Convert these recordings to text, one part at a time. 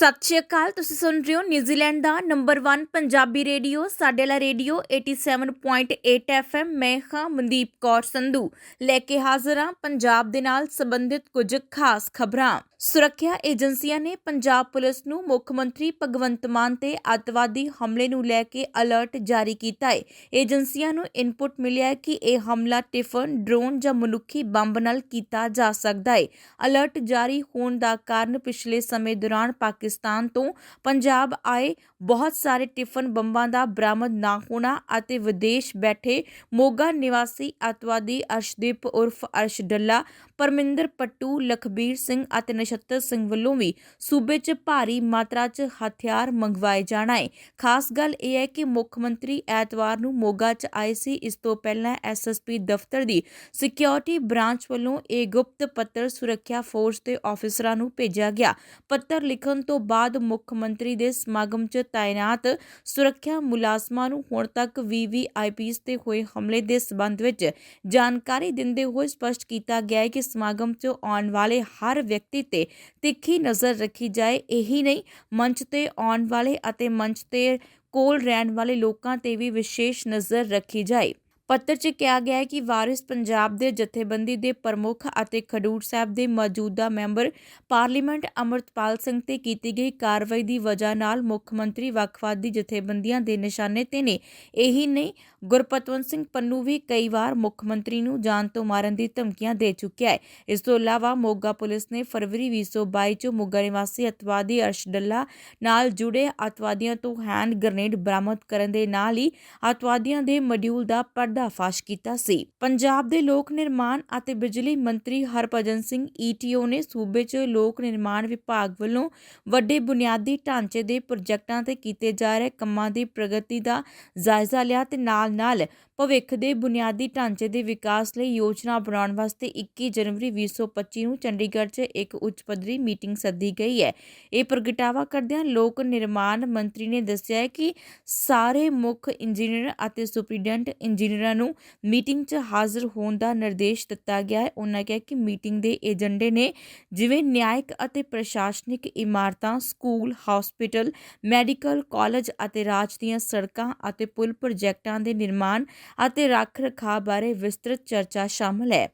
ਸਤਿ ਸ਼੍ਰੀ ਅਕਾਲ, ਤੁਸੀਂ ਸੁਣ ਰਹੇ ਹੋ ਨਿਊਜ਼ੀਲੈਂਡ ਦਾ ਨੰਬਰ 1 ਪੰਜਾਬੀ ਰੇਡੀਓ, ਸਾਡੇ ਵਾਲਾ ਰੇਡੀਓ 87.8 FM ਮੈਂ ਹਾਂ ਮਨਦੀਪ ਕੌਰ ਸੰਧੂ। ਲੈ ਕੇ ਹਾਜ਼ਰ ਹਾਂ ਪੰਜਾਬ ਦੇ ਨਾਲ ਸੰਬੰਧਿਤ ਕੁਝ ਖਾਸ ਖਬਰਾਂ। ਸੁਰੱਖਿਆ ਏਜੰਸੀਆਂ ਨੇ ਪੰਜਾਬ ਪੁਲਿਸ ਨੂੰ ਮੁੱਖ ਮੰਤਰੀ ਭਗਵੰਤ ਮਾਨ ਤੇ ਅੱਤਵਾਦੀ ਹਮਲੇ ਨੂੰ ਲੈ ਕੇ ਅਲਰਟ ਜਾਰੀ ਕੀਤਾ ਹੈ। ਏਜੰਸੀਆਂ ਨੂੰ ਇਨਪੁਟ ਮਿਲਿਆ ਕਿ ਇਹ ਹਮਲਾ ਟਿਫਨ, ਡਰੋਨ ਜਾਂ ਮਨੁੱਖੀ ਬੰਬ ਨਾਲ ਕੀਤਾ ਜਾ ਸਕਦਾ ਹੈ। ਅਲਰਟ ਜਾਰੀ ਹੋਣ ਦਾ ਕਾਰਨ ਪਿਛਲੇ ਸਮੇਂ ਦੌਰਾਨ ਪਾਕਿਸਤਾਨ ਤੋਂ ਪੰਜਾਬ ਆਏ ਬਹੁਤ ਸਾਰੇ ਟਿਫਨ ਬੰਬਾਂ ਦਾ ਬਰਾਮਦ ਨਾ ਹੋਣਾ ਅਤੇ ਵਿਦੇਸ਼ ਬੈਠੇ ਮੋਗਾ ਨਿਵਾਸੀ ਅੱਤਵਾਦੀ ਅਰਸ਼ਦੀਪ ਉਰਫ ਅਰਸ਼ ਡੱਲਾ ਪਰਮਿੰਦਰ ਪੱਟੂ, ਲਖਬੀਰ ਸਿੰਘ ਅਤੇ ਨਛੱਤਰ ਸਿੰਘ ਵੱਲੋਂ ਵੀ ਸੂਬੇ 'ਚ ਭਾਰੀ ਮਾਤਰਾ 'ਚ ਹਥਿਆਰ ਮੰਗਵਾਏ ਜਾਣਾ ਹੈ ਖਾਸ ਗੱਲ ਇਹ ਹੈ ਕਿ ਮੁੱਖ ਮੰਤਰੀ ਐਤਵਾਰ ਨੂੰ ਮੋਗਾ 'ਚ ਆਏ ਸੀ। ਇਸ ਤੋਂ ਪਹਿਲਾਂ ਐਸਐਸਪੀ ਦਫ਼ਤਰ ਦੀ ਸਿਕਿਉਰਿਟੀ ਬ੍ਰਾਂਚ ਵੱਲੋਂ ਇਹ ਗੁਪਤ ਪੱਤਰ ਸੁਰੱਖਿਆ ਫੋਰਸ ਦੇ ਆਫੀਸਰਾਂ ਨੂੰ ਭੇਜਿਆ ਗਿਆ। ਪੱਤਰ ਲਿਖਣ ਤੋਂ ਬਾਅਦ ਮੁੱਖ ਮੰਤਰੀ ਦੇ ਸਮਾਗਮ 'ਚ ਤਾਇਨਾਤ ਸੁਰੱਖਿਆ ਮੁਲਾਜ਼ਮਾਂ ਨੂੰ ਹੁਣ ਤੱਕ ਵੀਵੀਆਈਪੀਸ ਤੇ ਹੋਏ ਹਮਲੇ ਦੇ ਸਬੰਧ ਵਿੱਚ ਜਾਣਕਾਰੀ ਦਿੰਦੇ ਹੋਏ ਸਪਸ਼ਟ ਕੀਤਾ ਗਿਆ ਹੈ ਕਿ ਸਮਾਗਮ 'ਚ ਆਉਣ ਵਾਲੇ ਹਰ ਵਿਅਕਤੀ ਤੇ ਤਿੱਖੀ ਨਜ਼ਰ ਰੱਖੀ ਜਾਏ। ਇਹੀ ਨਹੀਂ, ਮੰਚ ਤੇ ਆਉਣ ਵਾਲੇ ਅਤੇ ਮੰਚ ਤੇ ਕੋਲ ਰਹਿਣ ਵਾਲੇ ਲੋਕਾਂ ਤੇ ਵੀ ਵਿਸ਼ੇਸ਼ ਨਜ਼ਰ ਰੱਖੀ ਜਾਏ। ਪੱਤਰ 'ਚ ਕਿਹਾ ਗਿਆ ਹੈ ਕਿ ਵਾਰਿਸ ਪੰਜਾਬ ਦੇ ਜਥੇਬੰਦੀ ਦੇ ਪ੍ਰਮੁੱਖ ਅਤੇ ਖਡੂਰ ਸਾਹਿਬ ਦੇ ਮੌਜੂਦਾ ਮੈਂਬਰ ਪਾਰਲੀਮੈਂਟ ਅਮਰਤਪਾਲ ਸਿੰਘ ਤੇ ਕੀਤੀ ਗਈ ਕਾਰਵਾਈ ਦੀ ਵਜ੍ਹਾ ਨਾਲ ਮੁੱਖ ਮੰਤਰੀ ਵੱਖਵਾਦੀ ਜਥੇਬੰਦੀਆਂ ਦੇ ਨਿਸ਼ਾਨੇ ਤੇ ਨੇ। ਇਹੀ ਨਹੀਂ, ਗੁਰਪਤਵੰਤ ਸਿੰਘ ਪੰਨੂ ਵੀ ਕਈ ਵਾਰ ਮੁੱਖ ਮੰਤਰੀ ਨੂੰ ਜਾਨ ਤੋਂ ਮਾਰਨ ਦੀ ਧਮਕੀਆਂ ਦੇ ਚੁੱਕਿਆ ਹੈ। ਇਸ ਤੋਂ ਇਲਾਵਾ ਮੋਗਾ ਪੁਲਿਸ ਨੇ ਫਰਵਰੀ 2022 ਚ ਮੋਗਾ ਨਿਵਾਸੀ ਅਤਵਾਦੀ ਅਰਸ਼ ਡੱਲਾ ਨਾਲ ਜੁੜੇ ਅਤਵਾਦੀਆਂ ਤੋਂ ਹੈਂਡ ਗ੍ਰਨੇਡ ਬਰਾਮਦ ਕਰਨ ਦੇ ਨਾਲ ਹੀ ਅਤਵਾਦੀਆਂ ਦੇ ਮੋਡਿਊਲ ਦਾ ਪਰਦਾ ਪਰਦਾਫਾਸ਼ ਕੀਤਾ ਸੀ। ਪੰਜਾਬ ਦੇ ਲੋਕ ਨਿਰਮਾਣ ਅਤੇ ਬਿਜਲੀ ਮੰਤਰੀ ਹਰਭਜਨ ਸਿੰਘ ਈਟੀਓ ਨੇ ਸੂਬੇ 'ਚ ਲੋਕ ਨਿਰਮਾਣ ਵਿਭਾਗ ਵੱਲੋਂ ਵੱਡੇ ਬੁਨਿਆਦੀ ਢਾਂਚੇ ਦੇ ਪ੍ਰੋਜੈਕਟਾਂ ਤੇ ਕੀਤੇ ਜਾ ਰਹੇ ਕੰਮਾਂ ਦੀ ਪ੍ਰਗਤੀ ਦਾ ਜਾਇਜ਼ਾ ਲਿਆ ਤੇ ਨਾਲ ਨਾਲ ਭਵਿੱਖ ਦੇ ਬੁਨਿਆਦੀ ਢਾਂਚੇ ਦੇ ਵਿਕਾਸ ਲਈ ਯੋਜਨਾ ਬਣਾਉਣ ਵਾਸਤੇ 21 ਜਨਵਰੀ 2025 ਨੂੰ ਚੰਡੀਗੜ੍ਹ 'ਚ ਇੱਕ ਉੱਚ ਪੱਧਰੀ ਮੀਟਿੰਗ ਸੱਦੀ ਗਈ ਹੈ। ਇਹ ਪ੍ਰਗਟਾਵਾ ਕਰਦਿਆਂ ਲੋਕ ਨਿਰਮਾਣ ਮੰਤਰੀ ਨੇ ਦੱਸਿਆ ਹੈ ਕਿ ਸਾਰੇ ਮੁੱਖ ਇੰਜੀਨੀਅਰ ਅਤੇ ਸੁਪਰੀਡੈਂਟ ਇੰਜੀਨੀਅਰ ਨੂੰ ਮੀਟਿੰਗ 'ਚ ਹਾਜ਼ਰ ਹੋਣ ਦਾ ਨਿਰਦੇਸ਼ ਦਿੱਤਾ ਗਿਆ ਹੈ। ਉਹਨਾਂ ਕਿਹਾ ਕਿ ਮੀਟਿੰਗ ਦੇ ਏਜੰਡੇ ਨੇ ਜਿਵੇਂ ਨਿਆਇਕ ਅਤੇ ਪ੍ਰਸ਼ਾਸਨਿਕ ਇਮਾਰਤਾਂ, ਸਕੂਲ, ਹਸਪੀਟਲ, ਮੈਡੀਕਲ ਕਾਲਜ ਅਤੇ ਰਾਜ ਦੀਆਂ ਸੜਕਾਂ ਅਤੇ ਪੁਲ ਪ੍ਰੋਜੈਕਟਾਂ ਦੇ ਨਿਰਮਾਣ ਅਤੇ ਰੱਖ ਰਖਾਅ ਬਾਰੇ ਵਿਸਤ੍ਰਿਤ ਚਰਚਾ ਸ਼ਾਮਲ ਹੈ।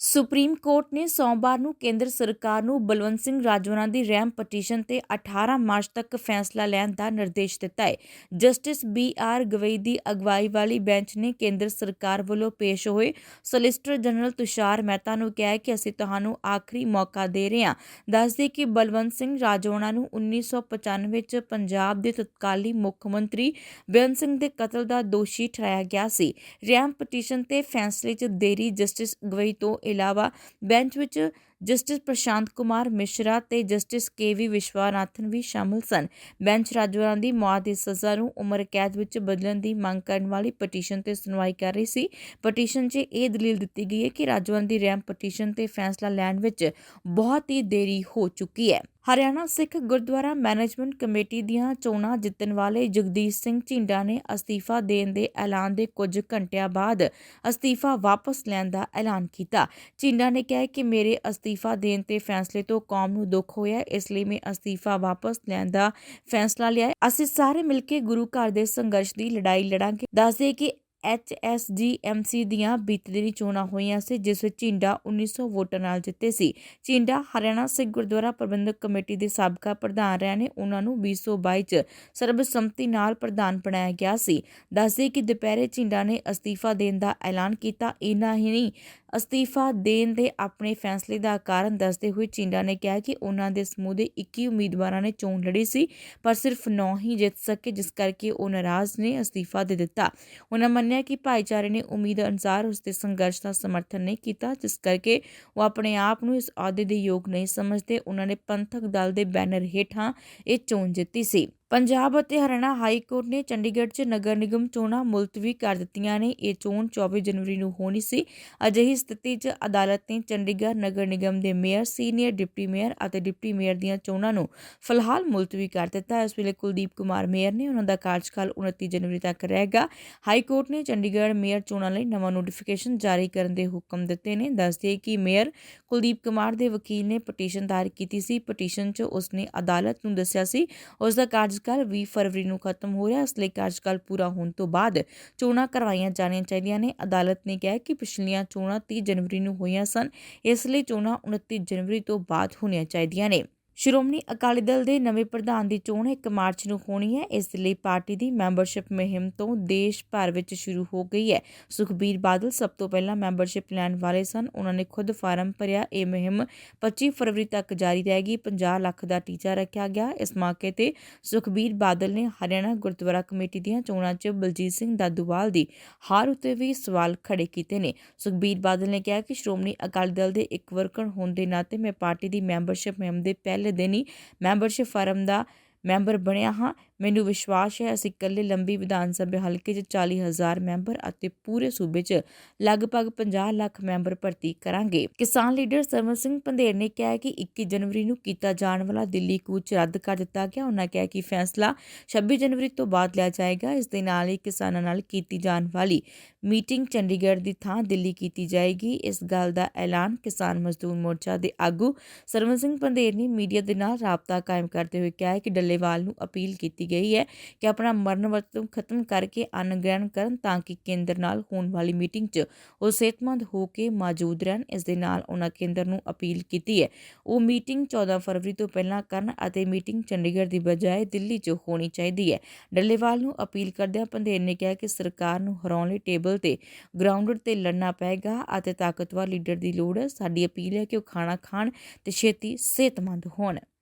ਸੁਪਰੀਮ ਕੋਰਟ ਨੇ ਸੋਮਵਾਰ ਨੂੰ ਕੇਂਦਰ ਸਰਕਾਰ ਨੂੰ ਬਲਵੰਤ ਸਿੰਘ ਰਾਜਵਰਾ ਦੀ ਰੈਮ ਪਟੀਸ਼ਨ ਤੇ 18 ਮਾਰਚ ਤੱਕ ਫੈਸਲਾ ਲੈਣ ਦਾ ਨਿਰਦੇਸ਼ ਦਿੱਤਾ ਹੈ। ਜਸਟਿਸ ਬੀ ਆਰ ਗਵਈ ਦੀ ਅਗਵਾਈ ਵਾਲੀ ਬੈਂਚ ਨੇ ਕੇਂਦਰ ਸਰਕਾਰ ਵੱਲੋਂ ਪੇਸ਼ ਹੋਏ ਸੋਲਿਸਿਟਰ ਜਨਰਲ ਤੁਸ਼ਾਰ ਮਹਿਤਾ ਨੂੰ ਕਿਹਾ ਕਿ ਅਸੀਂ ਤੁਹਾਨੂੰ ਆਖਰੀ ਮੌਕਾ ਦੇ ਰਹੇ ਹਾਂ। ਦੱਸਦੇ ਕਿ ਬਲਵੰਤ ਸਿੰਘ ਰਾਜਵਰਾ ਨੂੰ 1995 ਵਿੱਚ ਪੰਜਾਬ ਦੇ ਤਤਕਾਲੀ ਮੁੱਖ ਮੰਤਰੀ ਬੇਅੰਤ ਸਿੰਘ ਦੇ ਕਤਲ ਦਾ ਦੋਸ਼ੀ ਠਹਿਰਾਇਆ ਗਿਆ ਸੀ। ਰੈਮ ਪਟੀਸ਼ਨ ਤੇ ਫੈਸਲੇ 'ਚ ਦੇਰੀ ਜਸਟਿਸ ਗਵਈ ਤੋਂ ਇਲਾਵਾ ਬੈਂਚ ਵਿੱਚ ਜਸਟਿਸ ਪ੍ਰਸ਼ਾਂਤ ਕੁਮਾਰ ਮਿਸ਼ਰਾ ਤੇ ਜਸਟਿਸ ਕੇ ਵੀ ਵਿਸ਼ਵਾਨਾਥਨ ਵੀ ਸ਼ਾਮਲ ਸਨ। ਬੈਂਚ ਰਾਜਵਰਾਂ ਦੀ ਮੌਤ ਦੀ ਸਜ਼ਾ ਨੂੰ ਉਮਰ ਕੈਦ ਵਿੱਚ ਬਦਲਣ ਦੀ ਮੰਗ ਕਰਨ ਵਾਲੀ ਪਟੀਸ਼ਨ ਤੇ ਸੁਣਵਾਈ ਕਰ ਰਹੀ ਸੀ। ਪਟੀਸ਼ਨ 'ਚ ਇਹ ਦਲੀਲ ਦਿੱਤੀ ਗਈ ਹੈ ਕਿ ਰਾਜਵਰਾਂ ਦੀ ਰੈਮ ਪਟੀਸ਼ਨ ਤੇ ਫੈਸਲਾ ਲੈਣ ਵਿੱਚ ਬਹੁਤ ਹੀ ਦੇਰੀ ਹੋ ਚੁੱਕੀ ਹੈ। ਹਰਿਆਣਾ ਸਿੱਖ ਗੁਰਦੁਆਰਾ ਮੈਨੇਜਮੈਂਟ ਕਮੇਟੀ ਦੀਆਂ ਚੋਣਾਂ ਜਿੱਤਣ ਵਾਲੇ ਜਗਦੀਸ਼ ਸਿੰਘ ਝਿੰਡਾ ਨੇ ਅਸਤੀਫਾ ਦੇਣ ਦੇ ਐਲਾਨ ਦੇ ਕੁਝ ਘੰਟਿਆਂ ਬਾਅਦ ਅਸਤੀਫਾ ਵਾਪਸ ਲੈਣ ਦਾ ਐਲਾਨ ਕੀਤਾ। ਝਿੰਡਾ ਨੇ ਕਿਹਾ ਕਿ ਮੇਰੇ ਅਸਤੀਫਾ ਦੇਣ ਤੇ ਫੈਸਲੇ ਤੋਂ ਕੌਮ ਨੂੰ ਦੁੱਖ ਹੋਇਆ, ਇਸ ਲਈ ਮੈਂ ਅਸਤੀਫਾ ਵਾਪਸ ਲੈਣ ਦਾ ਫੈਸਲਾ ਲਿਆ। ਅਸੀਂ ਸਾਰੇ ਮਿਲ ਕੇ ਗੁਰੂ ਘਰ ਦੇ ਸੰਘਰਸ਼ ਦੀ ਲੜਾਈ ਲੜਾਂਗੇ। ਦੱਸਦੇ ਕਿ H S G M C ਦੀਆਂ ਬੀਤੇ ਦਿਨੀ ਚੋਣਾਂ ਹੋਈਆਂ ਸੀ, ਜਿਸ ਵਿੱਚ ਝਿੰਡਾ 1900 ਵੋਟਾਂ ਨਾਲ ਜਿੱਤੇ ਸੀ। ਝਿੰਡਾ ਹਰਿਆਣਾ ਸਿੱਖ ਗੁਰਦੁਆਰਾ ਪ੍ਰਬੰਧਕ ਕਮੇਟੀ ਦੇ ਸਾਬਕਾ ਪ੍ਰਧਾਨ ਰਹੇ ਨੇ। ਉਹਨਾਂ ਨੂੰ 2022 ਚ ਸਰਬਸੰਮਤੀ ਨਾਲ ਪ੍ਰਧਾਨ ਬਣਾਇਆ ਗਿਆ ਸੀ। ਦੱਸਦੇ ਕਿ ਦੁਪਹਿਰੇ ਝਿੰਡਾ ਨੇ ਅਸਤੀਫਾ ਦੇਣ ਦਾ ਐਲਾਨ ਕੀਤਾ। ਇਨਾ ਹੀ ਨਹੀਂ ਅਸਤੀਫਾ ਦੇਣ ਦੇ ਆਪਣੇ ਫੈਸਲੇ ਦਾ ਕਾਰਨ ਦੱਸਦੇ ਹੋਏ ਚਿੰਡਾ ਨੇ ਕਿਹਾ ਕਿ ਉਹਨਾਂ ਦੇ ਸਮੂਹ ਦੇ 21 ਉਮੀਦਵਾਰਾਂ ਨੇ ਚੋਣ ਲੜੀ ਸੀ, ਪਰ ਸਿਰਫ 9 ਹੀ ਜਿੱਤ ਸਕੇ, ਜਿਸ ਕਰਕੇ ਉਹ ਨਾਰਾਜ਼ ਨੇ, ਅਸਤੀਫਾ ਦੇ ਦਿੱਤਾ। ਉਹਨਾਂ ਮੰਨਿਆ ਕਿ ਭਾਈਚਾਰੇ ਨੇ ਉਮੀਦ ਅਨੁਸਾਰ ਉਸ ਦੇ ਸੰਘਰਸ਼ ਦਾ ਸਮਰਥਨ ਨਹੀਂ ਕੀਤਾ, ਜਿਸ ਕਰਕੇ ਉਹ ਆਪਣੇ ਆਪ ਨੂੰ ਇਸ ਅਹੁਦੇ ਦੇ ਯੋਗ ਨਹੀਂ ਸਮਝਦੇ। ਉਹਨਾਂ ਨੇ ਪੰਥਕ ਦਲ ਦੇ ਬੈਨਰ ਹੇਠਾਂ ਇਹ ਚੋਣ ਜਿੱਤੀ ਸੀ। ਪੰਜਾਬ ਅਤੇ ਹਰਿਆਣਾ ਹਾਈ ਕੋਰਟ ਨੇ ਚੰਡੀਗੜ੍ਹ 'ਚ ਨਗਰ ਨਿਗਮ ਚੋਣਾਂ ਮੁਲਤਵੀ ਕਰ ਦਿੱਤੀਆਂ ਨੇ। ਇਹ ਚੋਣ 24 ਜਨਵਰੀ ਨੂੰ ਹੋਣੀ ਸੀ। ਅਜਿਹੀ ਸਥਿਤੀ 'ਚ ਅਦਾਲਤ ਨੇ ਚੰਡੀਗੜ੍ਹ ਨਗਰ ਨਿਗਮ ਦੇ ਮੇਅਰ, ਸੀਨੀਅਰ ਡਿਪਟੀ ਮੇਅਰ ਅਤੇ ਡਿਪਟੀ ਮੇਅਰ ਦੀਆਂ ਚੋਣਾਂ ਨੂੰ ਫਿਲਹਾਲ ਮੁਲਤਵੀ ਕਰ ਦਿੱਤਾ ਇਸ ਵੇਲੇ ਕੁਲਦੀਪ ਕੁਮਾਰ ਮੇਅਰ ਨੇ ਉਹਨਾਂ ਦਾ ਕਾਰਜਕਾਲ 29 ਜਨਵਰੀ ਤੱਕ ਰਹੇਗਾ। ਹਾਈ ਕੋਰਟ ਨੇ ਚੰਡੀਗੜ੍ਹ ਮੇਅਰ ਚੋਣਾਂ ਲਈ ਨਵਾਂ ਨੋਟੀਫਿਕੇਸ਼ਨ ਜਾਰੀ ਕਰਨ ਦੇ ਹੁਕਮ ਦਿੱਤੇ ਨੇ। ਦੱਸਦੇ ਕਿ ਮੇਅਰ ਕੁਲਦੀਪ ਕੁਮਾਰ ਦੇ ਵਕੀਲ ਨੇ ਪਟੀਸ਼ਨ ਦਾਇਰ ਕੀਤੀ ਸੀ। ਪਟੀਸ਼ਨ 'ਚ ਉਸਨੇ ਅਦਾਲਤ ਨੂੰ ਦੱਸਿਆ ਸੀ। ਉਸ ਦਾ ਕਾਰਜਕਾਲ 20 ਫਰਵਰੀ ਨੂੰ ਖਤਮ ਹੋ ਰਿਹਾ, ਇਸ ਲਈ ਕਾਰਜਕਾਲ ਪੂਰਾ ਹੋਣ ਤੋਂ ਬਾਅਦ ਚੋਣਾਂ ਕਰਵਾਈਆਂ ਜਾਣੀਆਂ ਚਾਹੀਦੀਆਂ ਨੇ। ਅਦਾਲਤ ਨੇ ਕਿਹਾ ਕਿ ਪਿਛਲੀਆਂ ਚੋਣਾਂ 30 ਜਨਵਰੀ ਨੂੰ ਹੋਈਆਂ ਸਨ, ਇਸ ਲਈ ਚੋਣਾਂ 29 ਜਨਵਰੀ ਤੋਂ ਬਾਅਦ ਹੋਣੀਆਂ ਚਾਹੀਦੀਆਂ ਨੇ। ਸ਼੍ਰੋਮਣੀ ਅਕਾਲੀ ਦਲ ਦੇ ਨਵੇਂ ਪ੍ਰਧਾਨ ਦੀ ਚੋਣ 1 ਮਾਰਚ ਨੂੰ ਹੋਣੀ ਹੈ। ਇਸ ਲਈ ਪਾਰਟੀ ਦੀ ਮੈਂਬਰਸ਼ਿਪ ਮੁਹਿੰਮ ਤੋਂ ਦੇਸ਼ ਭਰ ਵਿੱਚ ਸ਼ੁਰੂ ਹੋ ਗਈ ਹੈ। ਸੁਖਬੀਰ ਬਾਦਲ ਸਭ ਤੋਂ ਪਹਿਲਾਂ ਮੈਂਬਰਸ਼ਿਪ ਲੈਣ ਵਾਲੇ ਸਨ। ਉਹਨਾਂ ਨੇ ਖੁਦ ਫਾਰਮ ਭਰਿਆ। ਇਹ ਮੁਹਿੰਮ 25 ਫਰਵਰੀ ਤੱਕ ਜਾਰੀ ਰਹੇਗੀ। 50 ਲੱਖ ਦਾ ਟੀਚਾ ਰੱਖਿਆ ਗਿਆ। ਇਸ ਮੌਕੇ ਤੇ ਸੁਖਬੀਰ ਬਾਦਲ ਨੇ ਹਰਿਆਣਾ ਗੁਰਦੁਆਰਾ ਕਮੇਟੀ ਦੀਆਂ ਚੋਣਾਂ 'ਚ ਬਲਜੀਤ ਸਿੰਘ ਦਾਦੂਵਾਲ ਦੀ ਹਾਰ ਉੱਤੇ ਵੀ ਸਵਾਲ ਖੜੇ ਕੀਤੇ ਨੇ। ਸੁਖਬੀਰ ਬਾਦਲ ਨੇ ਕਿਹਾ ਕਿ ਸ਼੍ਰੋਮਣੀ ਅਕਾਲੀ ਦਲ ਦੇ ਇੱਕ ਵਰਕਰ ਹੋਣ ਦੇ ਨਾਤੇ ਮੈਂ ਪਾਰਟੀ ਦੀ ਮੈਂਬਰਸ਼ਿਪ ਮੁਹਿੰਮ ਦੇ ਪਹਿਲੇ ਦਿਨ ਹੀ ਮੈਂਬਰਸ਼ਿਪ ਫਾਰਮ ਦਾ ਮੈਂਬਰ ਬਣਿਆ ਹਾਂ। ਮੈਨੂੰ ਵਿਸ਼ਵਾਸ ਹੈ ਅਸੀਂ ਇਕੱਲੇ ਲੰਬੀ ਵਿਧਾਨ ਸਭਾ ਹਲਕੇ 'ਚ 40000 ਮੈਂਬਰ ਅਤੇ ਪੂਰੇ ਸੂਬੇ 'ਚ ਲਗਭਗ 50 ਲੱਖ ਮੈਂਬਰ ਭਰਤੀ ਕਰਾਂਗੇ। ਕਿਸਾਨ ਲੀਡਰ ਸਰਵਨ ਸਿੰਘ ਪੰਧੇਰ ਨੇ ਕਿਹਾ ਕਿ 21 ਜਨਵਰੀ ਨੂੰ ਕੀਤਾ ਜਾਣ ਵਾਲਾ ਦਿੱਲੀ ਕੂਚ ਰੱਦ ਕਰ ਦਿੱਤਾ ਗਿਆ। ਉਹਨਾਂ ਕਿਹਾ ਕਿ ਫੈਸਲਾ 26 ਜਨਵਰੀ ਤੋਂ ਬਾਅਦ ਲਿਆ ਜਾਏਗਾ। ਇਸ ਦੇ ਨਾਲ ਹੀ ਕਿਸਾਨਾਂ ਨਾਲ ਕੀਤੀ ਜਾਣ ਵਾਲੀ ਮੀਟਿੰਗ ਚੰਡੀਗੜ੍ਹ ਦੀ ਥਾਂ ਦਿੱਲੀ ਕੀਤੀ ਜਾਏਗੀ। ਇਸ ਗੱਲ ਦਾ ਐਲਾਨ ਕਿਸਾਨ ਮਜ਼ਦੂਰ ਮੋਰਚਾ ਦੇ ਆਗੂ ਸਰਵਨ ਸਿੰਘ ਪੰਧੇਰ ਨੇ ਮੀਡੀਆ ਦੇ ਨਾਲ ਰਾਬਤਾ ਕਾਇਮ ਕਰਦੇ ਹੋਏ ਕਿਹਾ ਕਿ ਡੱਲੇਵਾਲ ਨੂੰ ਅਪੀਲ ਕੀਤੀ ਗਈ ਹੈ ਕਿ ਆਪਣਾ ਮਰਨ ਵਰਤ ਖਤਮ ਕਰਕੇ ਅੰਨ ਗ੍ਰਹਿਣ ਕਰਨ ਤਾਂ ਕਿ ਕੇਂਦਰ ਨਾਲ ਹੋਣ ਵਾਲੀ ਮੀਟਿੰਗ 'ਚ ਉਹ ਸਿਹਤਮੰਦ ਹੋ ਕੇ ਮੌਜੂਦ ਰਹਿਣ। ਇਸ ਦੇ ਨਾਲ ਉਹਨਾਂ ਕੇਂਦਰ ਨੂੰ ਅਪੀਲ ਕੀਤੀ ਹੈ। ਉਹ ਮੀਟਿੰਗ 14 ਫਰਵਰੀ ਤੋਂ ਪਹਿਲਾਂ ਕਰਨ ਅਤੇ ਮੀਟਿੰਗ ਚੰਡੀਗੜ੍ਹ ਦੀ ਬਜਾਏ ਦਿੱਲੀ 'ਚ ਹੋਣੀ ਚਾਹੀਦੀ ਹੈ। ਡੱਲੇਵਾਲ ਨੂੰ ਅਪੀਲ ਕਰਦਿਆਂ ਪੰਧੇਰ ਨੇ ਕਿਹਾ ਕਿ ਸਰਕਾਰ ਨੂੰ ਹਰਾਉਣ ਲਈ ਟੇਬਲ ਤੇ ਗਰਾਊਂਡ ਤੇ ਲੜਨਾ ਪਏਗਾ ਅਤੇ ਤਾਕਤਵਰ ਲੀਡਰ ਦੀ ਲੋੜ ਹੈ। ਸਾਡੀ ਅਪੀਲ ਹੈ ਕਿ ਉਹ ਖਾਣਾ ਖਾਣ ਤੇ ਛੇਤੀ ਸਿਹਤਮੰਦ ਹੋਣ।